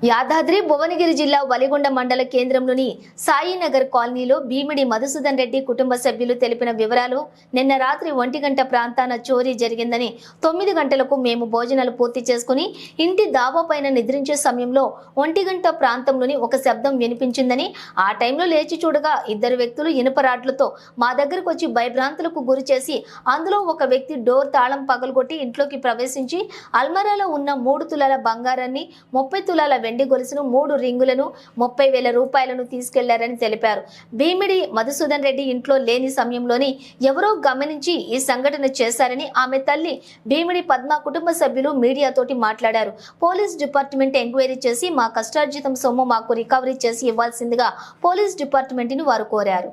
యాదాద్రి భువనగిరి జిల్లా వలిగొండ మండల కేంద్రంలోని సాయినగర్ కాలనీలో భీమిడి మధుసూదన్ రెడ్డి కుటుంబ సభ్యులు తెలిపిన వివరాలు నిన్న రాత్రి ఒంటి గంట ప్రాంతాన చోరీ జరిగిందని తొమ్మిది గంటలకు మేము భోజనాలు పూర్తి చేసుకుని ఇంటి దాబా పైన నిద్రించే సమయంలో ఒంటి గంట ప్రాంతంలోని ఒక శబ్దం వినిపించిందని ఆ టైంలో లేచి చూడగా ఇద్దరు వ్యక్తులు ఇనుప రాడ్లతో మా దగ్గరకు వచ్చి భయభ్రాంతులకు గురి చేసి అందులో ఒక వ్యక్తి డోర్ తాళం పగలగొట్టి ఇంట్లోకి ప్రవేశించి అల్మరాలో ఉన్న మూడు తులాల బంగారాన్ని ముప్పై తులాల వెండి గొలుసును మూడు రింగులను ముప్పై వేల రూపాయలను తీసుకెళ్ళారని తెలిపారు. భీమిడి మధుసూదన్ రెడ్డి ఇంట్లో లేని సమయంలోని ఎవరో గమనించి ఈ సంఘటన చేశారని ఆమె తల్లి భీమిడి పద్మ కుటుంబ సభ్యులు మీడియాతోటి మాట్లాడారు. పోలీస్ డిపార్ట్మెంట్ ఎంక్వైరీ చేసి మా కష్టార్జితం సొమ్ము మాకు రికవరీ చేసి ఇవ్వాల్సిందిగా పోలీస్ డిపార్ట్మెంట్ని వారు కోరారు.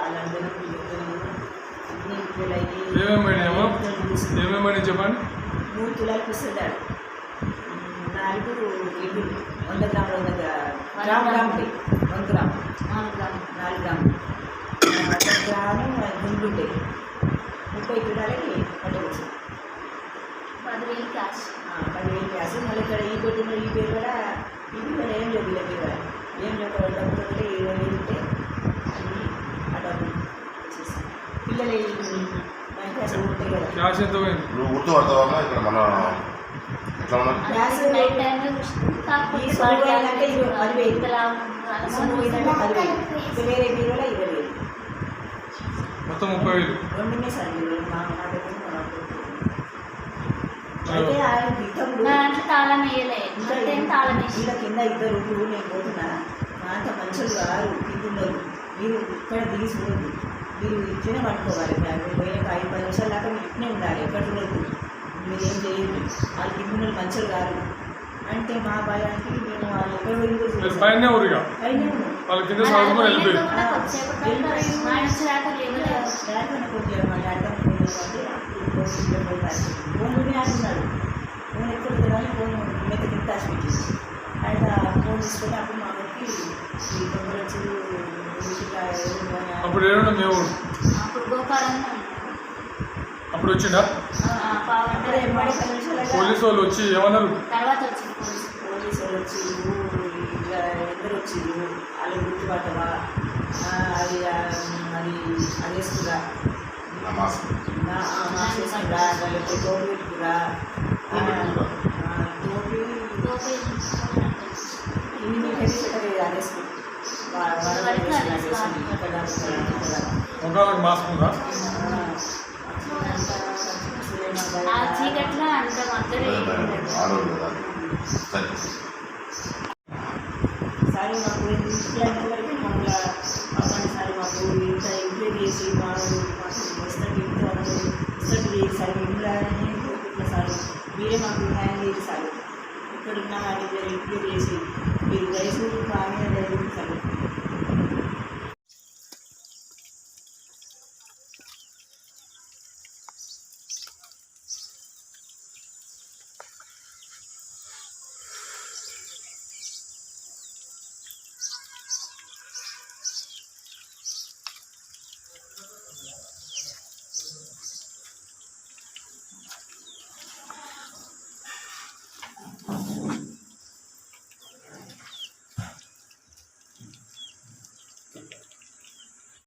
వాళ్ళు అడగలేదు, వీళ్ళు చెప్పలేము. అన్ని ఇప్పుడు అయ్యి ఏమేమి పడినాయేమో? ఏమేమి పడినాయి చెప్పండి. మూడు తులాలకు ఇస్తున్నాడు నాలుగు వంద గ్రాములు వంద గ్రా- గ్రామ్ గ్రామ్ వంద గ్రామ్ నాలుగు గ్రాములు వంద గ్రాము గుండ్లు ఉంటాయి ముప్పై తులాలకి పట్టవచ్చు పదివేలు క్యాష్. పదివేలు గ్యాస్ మళ్ళీ ఇక్కడ ఈ కొట్టిన ఈ పేరు కూడా ఇది కూడా ఏం లేదు వీళ్ళ పేరు కూడా. ఏం లేదు డబ్బులు ఉంటే ఇరవై వేలు ఉంటే అన్ని ఆ డబ్బులు వచ్చేసి పిల్లలు మనకి అసలు ఉంటాయి కదా క్యాష్ ఎంత నువ్వు గుర్తుపడతావా ఇక్కడ మన ఎట్లా ఉన్నా గ్యాస్ నైట్ టైం కాకపోతే ఈ సొమ్ము పోయిందంటే ఇది పదివేలు. ఇంతలా సొమ్ము పోయిందంటే పదివేలు ఇంకా వేరే బీరువాలో ఇరవై వేలు మొత్తం ముప్పై వేలు. తాళం వేయలే. తాళం వేసి కింద ఇద్దరు ఇప్పుడు నేను పోతున్నా. నా అంత గారు కిందున్నారు మీరు ఇక్కడ చూడద్దు. మీరు ఇట్లనే పట్టుకోవాలి. బ్యాగ్ పోయిన ఐదు పది నిమిషాల దాకా మీరు ఇట్లనే ఉండాలి. ఎక్కడ చూడద్దు మీరు ఏం చేయొద్దు వాళ్ళు కింద మనుషులు గారు అంటే మా భయానికి మేము వాళ్ళు ఎక్కడ. పైన ఊరిగా పైనే. వాళ్ళ కింద మా ఫోన్ ఆడుతున్నాడు ఎక్కడ కానీ ఫోన్ మెత్త కింద ఆయన ఫోన్ తీసుకొని అప్పుడు మా అమ్మకి ఈ అప్పుడు అప్పుడు అప్పుడు వచ్చిందా అప్పుడే ఎంబడి పది నిమిషాలుగా పోలీసు వాళ్ళు వచ్చి ఏమన్నారు? తర్వాత వచ్చింది పోలీసు. వాళ్ళు వచ్చి ఇట్లా ఇద్దరు వచ్చిండ్రు వాళ్ళు గుర్తుపట్టవా? ఆ, అది అది అది వేసుకురా. లేకపోతే టోపీ పెట్టుకురా. మాస్క్ ఉందా? ఆ చీకట్లో అంత మద్దరు ఆడవాళ్ళు కదా సరే సారి మాకు ఇట్లాంటి వరకు మమ్మల్ని అమ్మాయి సారి మాకు ఇంత ఇంప్లూర్ చేసి మాకు మాకు వస్తుంది ఇంత వస్తుంది చేసి సార్ ఇంట్లో ఇట్లా సార్ మీరే మాకు న్యాయం చేసి సార్ ఇక్కడ ఉన్న వాటిని ఇంప్లూర్ చేసి మీరు రైస్ బాగా